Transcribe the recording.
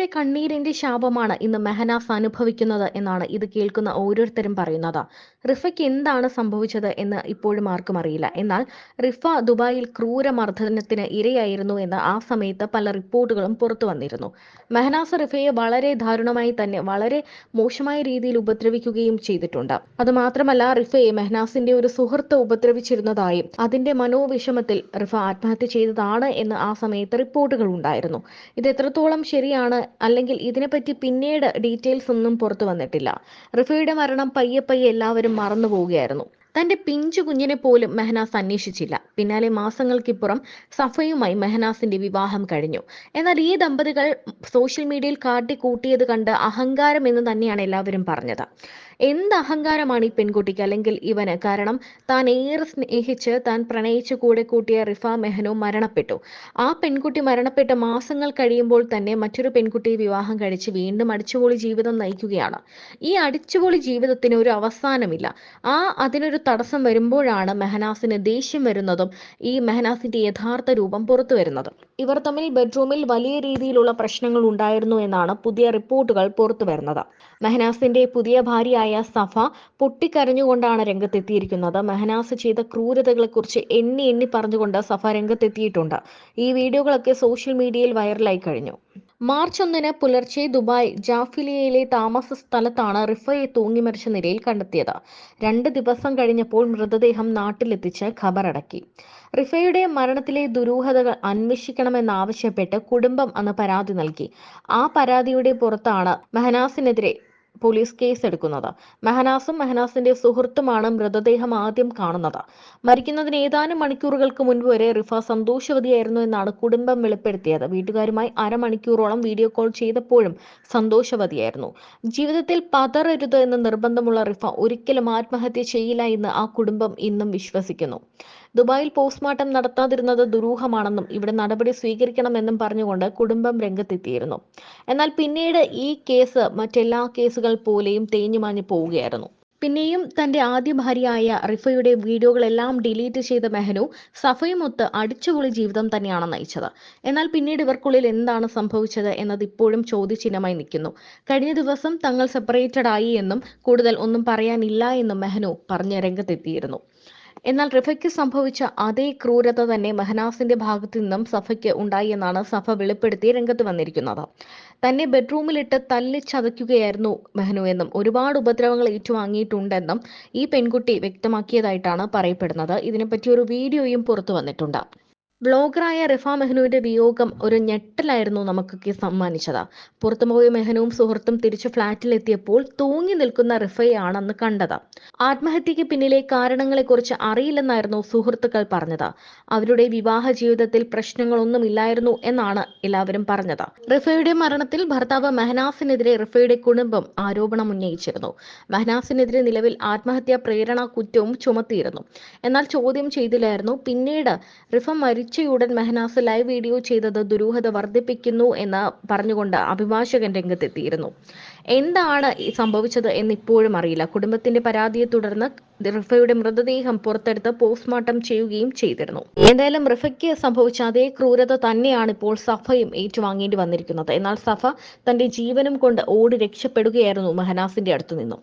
റിഫയുടെ കണ്ണീരിന്റെ ശാപമാണ് ഇന്ന് മെഹനാസ് അനുഭവിക്കുന്നത് എന്നാണ് ഇത് കേൾക്കുന്ന ഓരോരുത്തരും പറയുന്നത്. റിഫയ്ക്ക് എന്താണ് സംഭവിച്ചത് എന്ന് ഇപ്പോഴും ആർക്കും അറിയില്ല. എന്നാൽ റിഫ ദുബായിൽ ക്രൂരമർദ്ദനത്തിന് ഇരയായിരുന്നു എന്ന് ആ സമയത്ത് പല റിപ്പോർട്ടുകളും പുറത്തു വന്നിരുന്നു. മെഹനാസ് റിഫയെ വളരെ ദാരുണമായി തന്നെ വളരെ മോശമായ രീതിയിൽ ഉപദ്രവിക്കുകയും ചെയ്തിട്ടുണ്ട്. അതുമാത്രമല്ല റിഫയെ മെഹനാസിന്റെ ഒരു സുഹൃത്ത് ഉപദ്രവിച്ചിരുന്നതായും അതിന്റെ മനോവിഷമത്തിൽ റിഫ ആത്മഹത്യ ചെയ്തതാണ് എന്ന് ആ സമയത്ത് റിപ്പോർട്ടുകൾ ഉണ്ടായിരുന്നു. ഇത് എത്രത്തോളം ശരിയാണ് അല്ലെങ്കിൽ ഇതിനെപ്പറ്റി പിന്നീട് ഡീറ്റെയിൽസ് ഒന്നും പുറത്തു വന്നിട്ടില്ല. റിഫയുടെ മരണം പയ്യെ പയ്യെ എല്ലാവരും മറന്നു പോവുകയായിരുന്നു. തന്റെ പിഞ്ചു കുഞ്ഞിനെ പോലും മെഹനാസ് അന്വേഷിച്ചില്ല. പിന്നാലെ മാസങ്ങൾക്കിപ്പുറം സഫയുമായി മെഹനാസിന്റെ വിവാഹം കഴിഞ്ഞു. എന്നാൽ ഈ ദമ്പതികൾ സോഷ്യൽ മീഡിയയിൽ കാട്ടിക്കൂട്ടിയത് കണ്ട് അഹങ്കാരം എന്ന് തന്നെയാണ് എല്ലാവരും പറഞ്ഞത്. എന്ത് അഹങ്കാരമാണ് ഈ പെൺകുട്ടിക്ക്? അല്ലെങ്കിൽ ഇവന്? കാരണം താൻ ഏറെ സ്നേഹിച്ച് താൻ പ്രണയിച്ചു കൂടെ കൂട്ടിയ റിഫ മെഹനോ മരണപ്പെട്ടു. ആ പെൺകുട്ടി മരണപ്പെട്ട മാസങ്ങൾ കഴിയുമ്പോൾ തന്നെ മറ്റൊരു പെൺകുട്ടിയെ വിവാഹം കഴിച്ച് വീണ്ടും അടിച്ചുപൊളി ജീവിതം നയിക്കുകയാണ്. ഈ അടിച്ചുപൊളി ജീവിതത്തിന് ഒരു അവസാനമില്ല. ആ അതിനൊരു തടസ്സം വരുമ്പോഴാണ് മെഹനാസിന് ദേഷ്യം വരുന്നതും ഈ മെഹനാസിന്റെ യഥാർത്ഥ രൂപം പുറത്തു വരുന്നതും. ഇവർ തമ്മിൽ ബെഡ്റൂമിൽ വലിയ രീതിയിലുള്ള പ്രശ്നങ്ങൾ ഉണ്ടായിരുന്നു എന്നാണ് പുതിയ റിപ്പോർട്ടുകൾ പുറത്തു വരുന്നത്. മെഹനാസിന്റെ പുതിയ ഭാര്യയായ സഫ പൊട്ടിക്കരഞ്ഞുകൊണ്ടാണ് രംഗത്തെത്തിയിരിക്കുന്നത്. മെഹനാസ് ചെയ്ത ക്രൂരതകളെക്കുറിച്ച് എണ്ണി എണ്ണി പറഞ്ഞുകൊണ്ട് സഫ രംഗത്തെത്തിയിട്ടുണ്ട്. ഈ വീഡിയോകളൊക്കെ സോഷ്യൽ മീഡിയയിൽ വൈറലായി കഴിഞ്ഞു. മാർച്ച് ഒന്നിന് പുലർച്ചെ ദുബായ് ജാഫിലിയയിലെ താമസ സ്ഥലത്താണ് റിഫയെ തൂങ്ങി മരിച്ച നിലയിൽ കണ്ടെത്തിയത്. രണ്ട് ദിവസം കഴിഞ്ഞപ്പോൾ മൃതദേഹം നാട്ടിലെത്തിച്ച് ഖബറടക്കി. റിഫയുടെ മരണത്തിലെ ദുരൂഹതകൾ അന്വേഷിക്കണമെന്നാവശ്യപ്പെട്ട് കുടുംബം അന്ന് പരാതി നൽകി. ആ പരാതിയുടെ പുറത്താണ് മെഹനാസിനെതിരെ പോലീസ് കേസെടുക്കുന്നത് മെഹനാസും മെഹനാസിന്റെ സുഹൃത്തുമാണ് മൃതദേഹം ആദ്യം കാണുന്നത്. മരിക്കുന്നതിന് ഏതാനും മണിക്കൂറുകൾക്ക് മുൻപ് വരെ റിഫ സന്തോഷവതിയായിരുന്നു എന്നാണ് കുടുംബം വെളിപ്പെടുത്തിയത്. വീട്ടുകാരുമായി അരമണിക്കൂറോളം വീഡിയോ കോൾ ചെയ്തപ്പോഴും സന്തോഷവതിയായിരുന്നു. ജീവിതത്തിൽ പതറരുത് എന്ന് നിർബന്ധമുള്ള റിഫ ഒരിക്കലും ആത്മഹത്യ ചെയ്യില്ല എന്ന് ആ കുടുംബം ഇന്നും വിശ്വസിക്കുന്നു. ദുബായിൽ പോസ്റ്റ്മോർട്ടം നടത്താതിരുന്നത് ദുരൂഹമാണെന്നും ഇവിടെ നടപടി സ്വീകരിക്കണമെന്നും പറഞ്ഞുകൊണ്ട് കുടുംബം രംഗത്തെത്തിയിരുന്നു. എന്നാൽ പിന്നീട് ഈ കേസ് മറ്റെല്ലാ കേസുകൾ പോലെയും തേഞ്ഞുമാഞ്ഞു പോവുകയായിരുന്നു. പിന്നെയും തന്റെ ആദ്യ ഭാര്യയായ റിഫയുടെ വീഡിയോകളെല്ലാം ഡിലീറ്റ് ചെയ്ത മെഹനു സഫയുമൊത്ത് അടിച്ചുപൊളി ജീവിതം തന്നെയാണ് നയിച്ചത്. എന്നാൽ പിന്നീട് ഇവർക്കുള്ളിൽ എന്താണ് സംഭവിച്ചത് എന്നത് ഇപ്പോഴും ചോദ്യചിഹ്നമായി നിൽക്കുന്നു. കഴിഞ്ഞ ദിവസം തങ്ങൾ സെപ്പറേറ്റഡ് ആയി എന്നും കൂടുതൽ ഒന്നും പറയാനില്ല എന്നും മെഹനു പറഞ്ഞ് രംഗത്തെത്തിയിരുന്നു. എന്നാൽ റിഫയ്ക്ക് സംഭവിച്ച അതേ ക്രൂരത തന്നെ മെഹനാസിന്റെ ഭാഗത്തു നിന്നും സഫയ്ക്ക് ഉണ്ടായി എന്നാണ് സഫ വെളിപ്പെടുത്തി രംഗത്ത് വന്നിരിക്കുന്നത്. തന്നെ ബെഡ്റൂമിലിട്ട് തല്ലി ചതയ്ക്കുകയായിരുന്നു മെഹനു എന്നും ഒരുപാട് ഉപദ്രവങ്ങൾ ഏറ്റുവാങ്ങിയിട്ടുണ്ടെന്നും ഈ പെൺകുട്ടി വ്യക്തമാക്കിയതായിട്ടാണ് പറയപ്പെടുന്നത്. ഇതിനെപ്പറ്റി ഒരു വീഡിയോയും പുറത്തു വന്നിട്ടുണ്ട്. വ്ളോഗറായ റിഫ മെഹനുവിന്റെ വിയോഗം ഒരു ഞെട്ടലായിരുന്നു നമുക്കൊക്കെ സമ്മാനിച്ചത്. പുറത്തുപോയ മെഹനുവും സുഹൃത്തും തിരിച്ചു ഫ്ളാറ്റിലെത്തിയപ്പോൾ തൂങ്ങി നിൽക്കുന്ന റിഫയാണെന്ന് കണ്ടത്. ആത്മഹത്യക്ക് പിന്നിലെ കാരണങ്ങളെക്കുറിച്ച് അറിയില്ലെന്നായിരുന്നു സുഹൃത്തുക്കൾ പറഞ്ഞത്. അവരുടെ വിവാഹ ജീവിതത്തിൽ പ്രശ്നങ്ങളൊന്നുമില്ലായിരുന്നു എന്നാണ് എല്ലാവരും പറഞ്ഞത്. റിഫയുടെ മരണത്തിൽ ഭർത്താവ് മെഹനാസിനെതിരെ റിഫയുടെ കുടുംബം ആരോപണം ഉന്നയിച്ചിരുന്നു. മെഹനാസിനെതിരെ നിലവിൽ ആത്മഹത്യാ പ്രേരണ കുറ്റവും ചുമത്തിയിരുന്നു. എന്നാൽ ചോദ്യം ചെയ്തില്ലായിരുന്നു പിന്നീട് റിഫ മരിച്ചയുടൻ മെഹനാസ് ലൈവ് വീഡിയോ ചെയ്തത് ദുരൂഹത വർദ്ധിപ്പിക്കുന്നു എന്ന് പറഞ്ഞുകൊണ്ട് അഭിഭാഷകൻ രംഗത്തെത്തിയിരുന്നു. എന്താണ് സംഭവിച്ചത് എന്ന് ഇപ്പോഴും അറിയില്ല. കുടുംബത്തിന്റെ പരാതിയെ തുടർന്ന് റിഫയുടെ മൃതദേഹം പുറത്തെടുത്ത് പോസ്റ്റ്മോർട്ടം ചെയ്യുകയും ചെയ്തിരുന്നു. എന്തായാലും റിഫയ്ക്ക് സംഭവിച്ച അതേ ക്രൂരത തന്നെയാണ് ഇപ്പോൾ സഫയും ഏറ്റുവാങ്ങേണ്ടി വന്നിരിക്കുന്നത്. എന്നാൽ സഫ തന്റെ ജീവനും കൊണ്ട് ഓടി രക്ഷപ്പെടുകയായിരുന്നു മെഹനാസിന്റെ അടുത്തു നിന്നും